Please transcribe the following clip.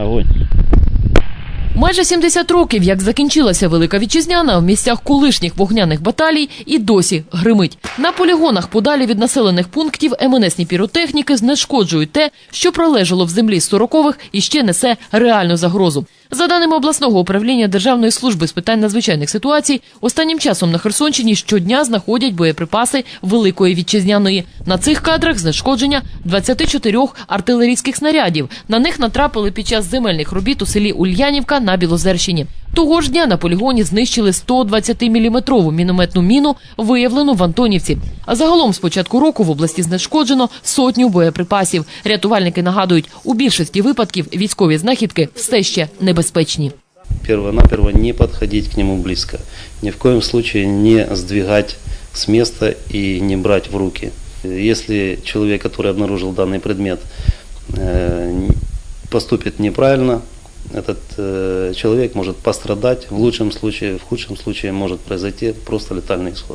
erholen. Майже 70 років, як закінчилася Велика Вітчизняна, в місцях колишніх вогняних баталій і досі гримить. На полігонах подалі від населених пунктів МНСні піротехніки знешкоджують те, що пролежало в землі з 40-х і ще несе реальну загрозу. За даними обласного управління Державної служби з питань надзвичайних ситуацій, останнім часом на Херсонщині щодня знаходять боєприпаси Великої Вітчизняної. На цих кадрах знешкодження 24 артилерійських снарядів. На них натрапили під час земельних робіт у селі Ульянівка на Білозерщині. Того ж дня на полігоні знищили 120-мм мінометну міну, виявлену в Антонівці. А загалом з початку року в області знешкоджено сотню боєприпасів. Рятувальники нагадують, у більшості випадків військові знахідки все ще небезпечні. Перво-наперво не подходить к нему близко. Ни в коем случае не сдвигать с места и не брать в руки. Если человек, который обнаружил данный предмет, э, поступит неправильно, этот э, человек может пострадать, в лучшем случае, в худшем случае может произойти просто летальный исход.